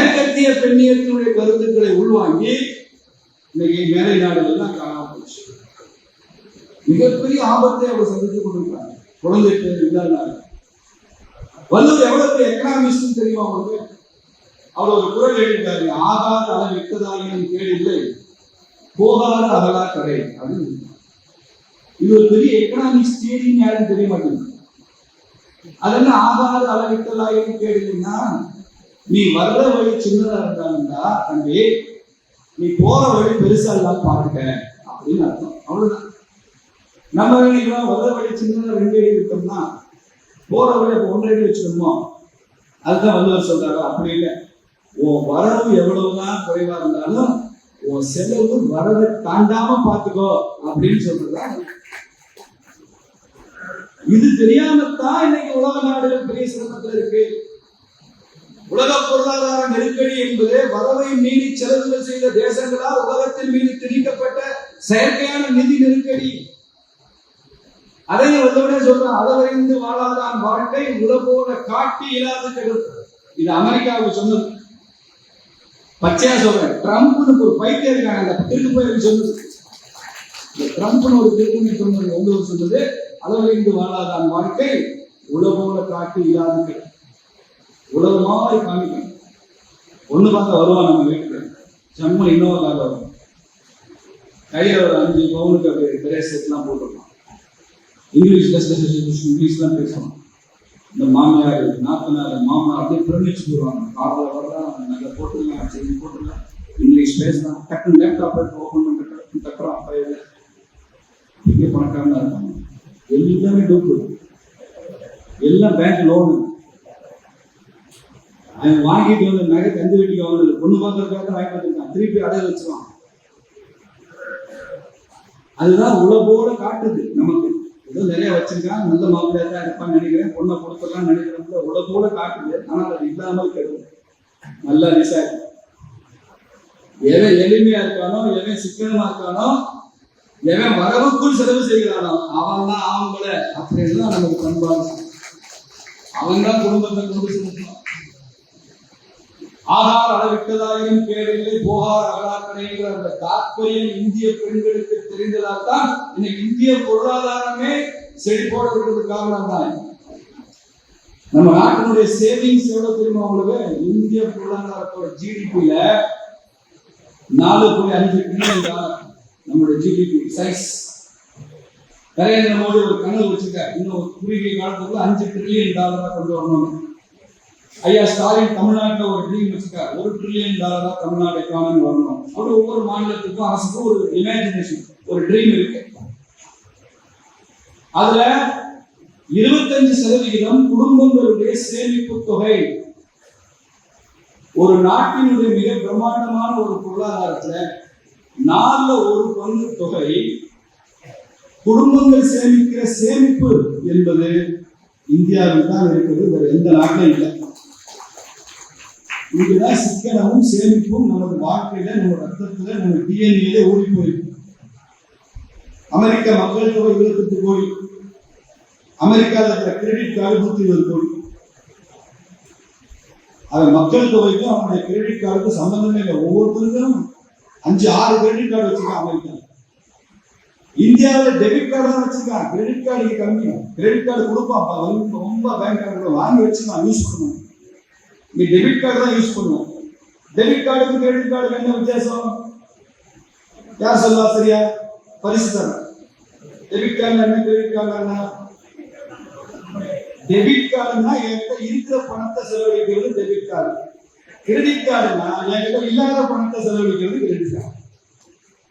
மேற்கத்திய பெண்ணியத்தினுடைய கருத்துக்களை உள்வாங்கி இன்னைக்கு மேலை நாடுகள்லாம் காணாம போச்சு மிகப்பெரிய ஆபத்தை அவர் சந்தித்துக் கொண்டிருக்காங்க குழந்தை பேர் இல்லாதனால வல்லூர் எவ்வளவு எக்கனாமிஸ்ட் தெரியுமா அவருக்கு அவர் ஒரு குரல் எழுதிட்டாரு. ஆகாத அளவிட்டதாயினும் கேடில்லை போகாத அகலா கடை அப்படின்னு இது ஒரு பெரிய எக்கனாமிக்ஸ் தியரின்னு யாரும் தெரிய மாட்டேங்குது. அதெல்லாம் ஆகாத அளவிட்டதாயினும் கேடில்லைன்னா நீ வர்ற வழி சின்னதா இருந்தாலும்டா தம்பி நீ போற வழி பெருசா இல்லாம பாருங்க. அப்படின்னு அர்த்தம். அவ்வளவுதான். நம்ம நினைக்கிறோம் வர்ற வழி சின்னதா ரெண்டு அடி விட்டோம்னா போற வழி அப்ப ஒன்றரை அடி வச்சுக்கணுமோ? அதுதான் வள்ளுவர் சொல்றாரு? அப்படி இல்லை. உன் வரவு எவ்வளவுதான் குறைவா இருந்தாலும் உன் செலவு வரவை தாண்டாம பாத்துக்கோ அப்படின்னு சொல்றதா இது தெரியாமத்தான் இன்னைக்கு உலக நாடுகள் பெரிய சிரமத்துல இருக்கு. உலக பொருளாதார நெருக்கடி என்பது வரவை மீறி செலவுகள் செய்த தேசங்களால் உலகத்தில் மீது திணிக்கப்பட்ட செயற்கையான நிதி நெருக்கடி. அதை வந்தவுடனே சொல்றான் அளவறிந்து வாழாதான் வாழ்க்கை உலகோட காட்டி இல்லாத கெடுப்பு. இது அமெரிக்காவுக்கு சொன்னது. பச்சையா சொல்றேன் ட்ரம்ப்னு ஒரு பைத்தியம் இருக்காங்க அந்த திருக்கு போய் சொன்னது இந்த ட்ரம்ப்னு ஒரு திருக்கு சொன்னது எந்த ஒரு சொன்னது அளவறிந்து வாழாதான் வாழ்க்கை உலகோட காட்டி இல்லாத கெடுப்பு. உலக மாதிரி காமிக்கும் ஒண்ணு பார்க்க வருவான் நம்ம வீட்டுக்கு. செம்ம இன்னொரு கார் வரும். கையில ஒரு அஞ்சு பவுனுக்கு அப்படியே பிரேஸ்லெட்லாம் போட்டிருப்பான். இங்கிலீஷ்ல இங்கிலீஷ்லாம் பேசுவான். இந்த மாமியார் நாத்தனார் மாமா அப்படியே பிரமிச்சு போடுவாங்க காரில் வர்றான் நல்லா போட்டுருக்கலாம் சரி போட்டுருக்கலாம் இங்கிலீஷ் பேசலாம். டக்குன்னு லேப்டாப் எடுத்து ஓப்பன் பண்ணிட்டு டக்குன்னு தட்டுறான் பையில இங்கே பணக்காரனா இருப்பாங்க. எல்லாமே டூப்பு எல்லாம் பேங்க் லோனு அவன் வாங்கிட்டு வந்து நகை தந்து வீட்டுக்கு வாங்கினது பொண்ணு பார்க்கறதுக்காக வாங்கி வந்திருக்கான் திருப்பி அடைய வச்சிருவான் அதுதான் உழவோட காட்டுது நமக்கு. ஏதோ நிறைய வச்சிருக்கான் நல்ல மாப்பிள்ளையா தான் இருப்பான்னு நினைக்கிறேன். பொண்ணை கொடுத்துடலாம் நினைக்கிறோம் உழவோட காட்டுது. ஆனால் அது இல்லாமல் கெடுது. நல்லா விசாரி எவன் எளிமையா இருக்கானோ எவன் சிக்கனமா இருக்கானோ எவன் வரவுக்குள் செலவு செய்கிறானோ அவன் தான் ஆம்பள. அப்படின்னு தான் நமக்கு பண்பாடு. அவன் தான் குடும்பத்தை கொண்டு செலுத்தணும் ஆகார் அளவிட்டதாயிரம் கேடில்லை போகார் அகலாக்கணைங்கிற அந்த தாற்பயம் இந்திய பெண்களுக்கு தெரிந்ததால் தான் இன்னைக்கு இந்திய பொருளாதாரமே செழிப்போட இருக்கிறது காரணம் தான் நம்ம நாட்டினுடைய சேவிங்ஸ் எவ்வளவு தெரியுமா உங்களுக்கு? இந்திய பொருளாதாரத்தோட ஜிடிபியில நாலு புள்ளி அஞ்சு பில்லியன் டாலர் நம்மளுடைய ஜிடிபி சைஸ் நரேந்திர மோடி ஒரு கனவு வச்சுக்க இன்னும் குறுகிய காலத்துக்குள்ள அஞ்சு ட்ரில்லியன் டாலரா கொண்டு வரணும் ஐயா ஸ்டாலின் தமிழ்நாட்டில் ஒரு ட்ரீம் வச்சிருக்காரு. ஒரு ட்ரில்லியன் டாலரா தமிழ்நாடு எக்கானமி வரணும். அப்படி ஒவ்வொரு மாநிலத்துக்கும் அரசுக்கும் ஒரு இமேஜினேஷன் ஒரு ட்ரீம் இருக்கு. அதுல இருபத்தஞ்சு சதவிகிதம் குடும்பங்களுடைய சேமிப்பு தொகை. ஒரு நாட்டினுடைய மிக பிரம்மாண்டமான ஒரு பொருளாதாரத்துல நாலுல ஒரு பங்கு தொகை குடும்பங்கள் சேமிக்கிற சேமிப்பு என்பது இந்தியாவில் தான் இருக்கிறது வேற எந்த நாட்டிலும் இல்லை. இதுதான் சிக்கனமும் சேமிப்பும் நமது வாழ்க்கையில நம்ம ரத்தத்துல நம்ம டிஎன்ஏல ஓடி போயிருக்கும் அமெரிக்க மக்கள் தொகை இருபத்தெட்டு கோடி அமெரிக்காவில் இருக்கிற கிரெடிட் கார்டு நூத்தி இருபது கோடி அது மக்கள் தொகைக்கும் அவனுடைய கிரெடிட் கார்டுக்கும் சம்பந்தமே இல்லை. ஒவ்வொருத்தருக்கும் அஞ்சு ஆறு கிரெடிட் கார்டு வச்சிருக்கான் அமெரிக்கா இந்தியாவில் டெபிட் கார்டு தான் வச்சிருக்கான் கிரெடிட் கார்டு கம்மி. கிரெடிட் கார்டு கொடுப்பா ரொம்ப பேங்க் கார்டு வாங்கி வச்சுக்கலாம் யூஸ் பண்ணுவோம் நீ டெபிட் கார்டு தான் யூஸ் பண்ணுவோம். டெபிட் கார்டுக்கு கிரெடிட் கார்டுக்கு என்ன வித்தியாசம்? யார் சொல்லா சரியா? பரிசு தரேன் டெபிட் கார்டு என்ன? கிரெடிட் கார்டு என்ன? டெபிட் கார்டுனா என்கிட்ட இருக்கிற பணத்தை செலவழிக்கிறது டெபிட் கார்டு கிரெடிட் கார்டுனா என்கிட்ட இல்லாத பணத்தை செலவழிக்கிறது கிரெடிட் கார்டு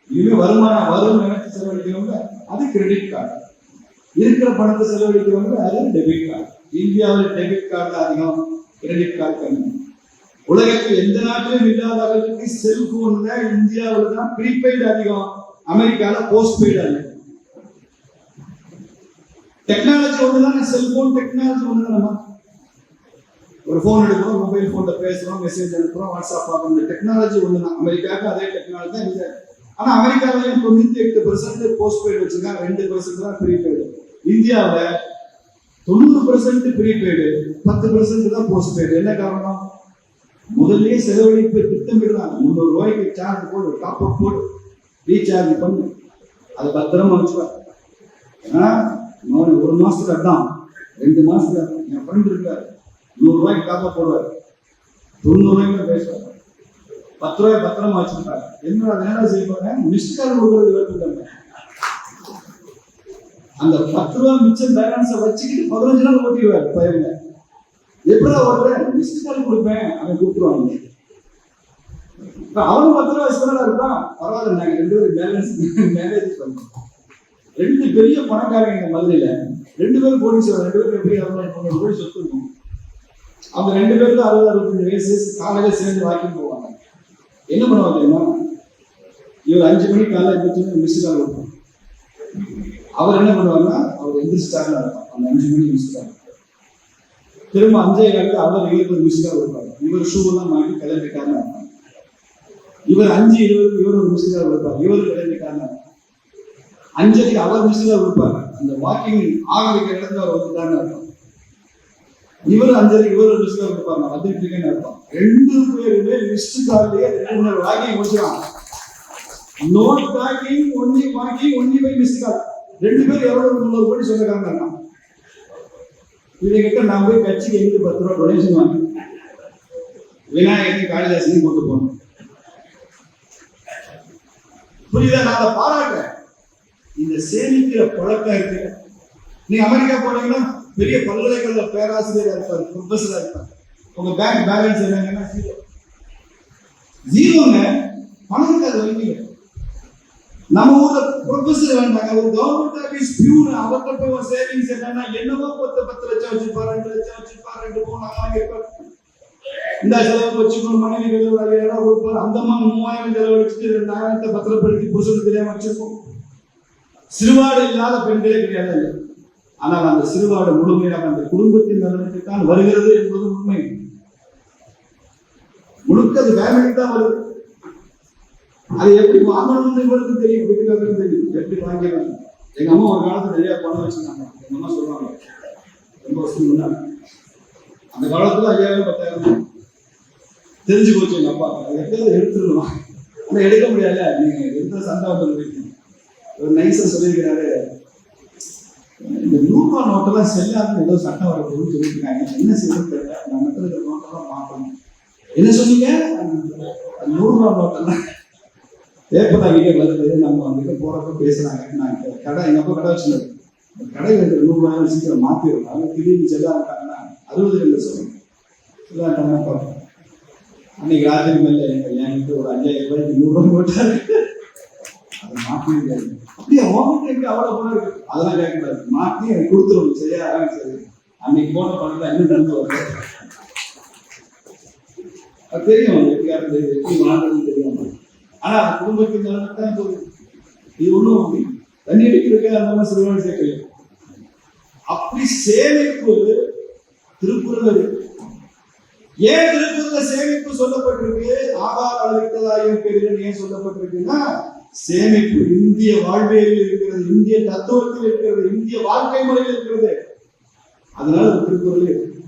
இது வருமானம் வரும் நினைச்சு செலவழிக்கிறவங்க அது கிரெடிட் கார்டு இருக்கிற பணத்தை செலவழிக்கிறவங்க அது டெபிட் கார்டு இந்தியாவில் டெபிட் கார்டு அதிகம். கிரெடிட் கார்டு கம்மி உலகத்தில் எந்த நாட்டிலும் இல்லாத அளவுக்கு செல்போன்ல இந்தியாவில் தான் ப்ரீபெய்டு அதிகம். அமெரிக்கால போஸ்ட் பெய்டு அதிகம். டெக்னாலஜி ஒண்ணுதானே? செல்போன் டெக்னாலஜி ஒன்று ஒண்ணுதானமா ஒரு ஃபோன் எடுக்கிறோம் மொபைல் போன்ல பேசுறோம் மெசேஜ் அனுப்புறோம் வாட்ஸ்அப் பார்க்கணும் டெக்னாலஜி ஒண்ணுதான். அமெரிக்காவுக்கு அதே டெக்னாலஜி தான் இங்க ஆனால் அமெரிக்காவிலையும் தொண்ணூத்தி எட்டு பர்சன்ட் போஸ்ட் பெய்டு வச்சிருக்காங்க. ரெண்டு பர்சன்ட் தான் ப்ரீபெய்டு இந்தியாவில் தொண்ணூறு பெர்சென்ட் ப்ரீபெய்டு பத்து பெர்சென்ட் தான் போஸ்ட் பெய்டு என்ன காரணம்? முதல்ல செலவழிப்பு திட்டமிடுறாங்க. முந்நூறு ரூபாய்க்கு சார்ஜ் போடு டாப் அப் போடு ரீசார்ஜ் பண்ணு. அதை பத்திரமா வச்சுப்பார். ஏன்னா ஒரு மாசத்துக்கு அதான். ரெண்டு மாசத்துக்கு அதான். என் ஃப்ரெண்ட் இருக்காரு. நூறு ரூபாய்க்கு டாப் அப் போடுவார். தொண்ணூறு ரூபாய்க்கு பேசுவார். பத்து ரூபாய் பத்திரமா வச்சிருக்காரு என்ன நேரம் செய்வாங்க மிஸ்ட் கால் கொடுக்கறது வேறு அந்த பத்து ரூபா மிச்சம் பேலன்ஸை வச்சுக்கிட்டு பதினஞ்சு நாள் ஓட்டிடுவார் பையன் எப்படி ஓட்டுறேன் மிஸ்ட் கால் கொடுப்பேன். அவன் கூப்பிடுவாங்க இப்ப அவன் பத்து ரூபா சிவனா இருப்பான் பரவாயில்ல நாங்க ரெண்டு பேரும் பேலன்ஸ் மேனேஜ் பண்ணுவோம் ரெண்டு பெரிய பணக்காரங்க எங்க மதுரையில. ரெண்டு பேரும் போலீஸ் ரெண்டு பேரும் எப்படி அவங்க பன்னெண்டு கோடி சொத்து அவங்க ரெண்டு பேருக்கும் அறுபது அறுபத்தஞ்சு வயசு காலையில சேர்ந்து வாக்கிங் போவாங்க. என்ன பண்ணுவாங்க தெரியுமா? இவர் அஞ்சு மணிக்கு காலையில் எந்திரிச்சு மிஸ் கால் கொடுப்போம் அவர் என்ன பண்ணுவாருன்னா அவர் எந்திரிச்சிட்டாங்க அர்த்தம் அந்த அஞ்சு மணிக்கு மிஸ்டாக திரும்ப அஞ்சே காலுக்கு அவர் இவருக்கு ஒரு மிஸ் கொடுப்பாரு. இவர் ஷூ எல்லாம் மாட்டி கிளம்பிட்டாருன்னு இவர் அஞ்சு இருபது இவர் ஒரு மிஸ்டாக கால் கொடுப்பார். இவர் கிளம்பிட்டாங்க அஞ்சரைக்கு அவர் மிஸ்டாக கால் கொடுப்பார். அந்த வாக்கிங் ஆக வைக்கிற இடத்துல அவர் வந்துட்டாருன்னு அர்த்தம் இவர் அஞ்சரைக்கு இவர் ஒரு மிஸ்டாக கால் வந்துட்டு இருக்கேன்னு அர்த்தம் ரெண்டு பேருமே மிஸ்டு கால்லயே ரெண்டு வாக்கிங் முடிச்சிடலாம் not talking only walking only by missed call ரெண்டு பேரும் எவ்வளவு முந்நூறு கோடி சொந்தக்காரங்க இவங்கிட்ட நான் போய் கட்சிக்கு எங்களுக்கு பத்து ரூபா டொனேஷன் வாங்க விநாயகரையும் காளிதாசனையும் கொண்டு போனோம். புரியுதா? நான் அதை பாராட்டுறேன். இந்த சேமிக்கிற பழக்கம் இருக்கு. நீங்க அமெரிக்கா போனீங்கன்னா பெரிய பல்கலைக்கழக பேராசிரியரா இருப்பார் ப்ரொஃபஸரா இருப்பார். உங்க பேங்க் பேலன்ஸ் என்னங்கன்னா ஜீரோ ஜீரோங்க பணம் இருக்காது வங்கியில நம்ம ஊர்ல ப்ரொஃபஸர் வேண்டாங்க. ஒரு கவர்மெண்ட் ஆபீஸ் பியூன் அவர்கிட்ட போய் ஒரு சேவிங்ஸ் என்னன்னா என்னவோ பத்து பத்து லட்சம் வச்சிருப்பாரு ரெண்டு லட்சம் வச்சிருப்பாரு ரெண்டு மூணு நாங்க வாங்கியிருப்பாரு இந்த செலவு வச்சுக்கணும் மனைவி ஒரு ஐயாயிரம் கொடுப்பாரு. அந்த மாதிரி மூவாயிரம் செலவழிச்சுட்டு ரெண்டாயிரத்தை பத்திரப்படுத்தி புருஷனுக்கு தெரியாம வச்சிருப்போம். சிறுவாடு இல்லாத பெண்களே கிடையாது ஆனால் அந்த சிறுவாடு முழுமையாக அந்த குடும்பத்தின் நலனுக்கு தான் வருகிறது என்பது உண்மை. முழுக்க அது ஃபேமிலி தான் வருது. அது எப்படி வாங்கணும்னு இவருக்கு தெரியும் வீட்டுக்காரருக்கு தெரியும். எப்படி வாங்கிடலாம் எங்க அம்மா ஒரு காலத்துல நிறைய பணம் வச்சிருந்தாங்க. எங்க அம்மா சொல்லுவாங்க ரொம்ப வருஷம் முன்னாடி. அந்த காலத்துல ஐயாயிரம் பத்தாயிரம் தெரிஞ்சு போச்சு எங்க அப்பா. எப்படியாவது எடுத்துடலாம் ஆனா எடுக்க முடியல நீங்க எடுத்த சண்டை வந்து ஒரு நைஸா சொல்லியிருக்கிறாரு. இந்த நூறுபா நோட்டெல்லாம் செல்லாதுன்னு ஏதோ சட்டம் வரப்போகுதுன்னு சொல்லியிருக்காங்க. என்ன செய்யணும் தெரியல. நான் இருக்கிற இந்த நோட்டெல்லாம் மாற்றணும். என்ன சொன்னீங்க? அந்த நோட்டெல்லாம் ரூபா நோட்டெல்லாம் பேப்பர் வருது நம்ம அங்கிட்ட போறப்ப பேசுறாங்க. நான் கடை எங்க அப்பா கடை வச்சிருந்தது கடை கடையில் இருக்கிற நூறு சீக்கிரம் மாத்திடுறோம் திடீர்னு செல்லா இருக்காங்கன்னா அறுபது ரெண்டு சொல்லுங்க செல்லாட்டாங்கன்னா பார்ப்போம். அன்னைக்கு ராத்திரி மேல என்கிட்ட ஒரு அஞ்சாயிரம் ரூபாய்க்கு நூறு போட்டாரு. அதை மாற்றி அப்படியே உங்ககிட்ட எப்படி அவ்வளவு பணம் இருக்கு? அதெல்லாம் கேட்கக்கூடாது. மாற்றி எனக்கு கொடுத்துருவோம். சரியா ஆ, சரி. அன்னைக்கு போன பணம் இன்னும் நடந்து வரும் அது தெரியும். எப்படி யாரும் எப்படி வாழ்றதுன்னு தெரியும். ஆனா அந்த குடும்பத்தின் நிலைமை தான் போகுது இது ஒண்ணும் தண்ணி அடிக்கிறதுக்கு அந்த மாதிரி சிறுவன் சேர்க்கல. அப்படி சேமிப்பு திருக்குறள். இருக்கு ஏன் திருப்பூர்ல சேமிப்பு சொல்லப்பட்டிருக்கு? ஆகார அளவிட்டதாயும் பெரியன் ஏன் சொல்லப்பட்டிருக்குன்னா சேமிப்பு இந்திய வாழ்வியலில் இருக்கிறது இந்திய தத்துவத்தில் இருக்கிறது இந்திய வாழ்க்கை முறையில் இருக்கிறது. அதனால திருக்குறள் இருக்கு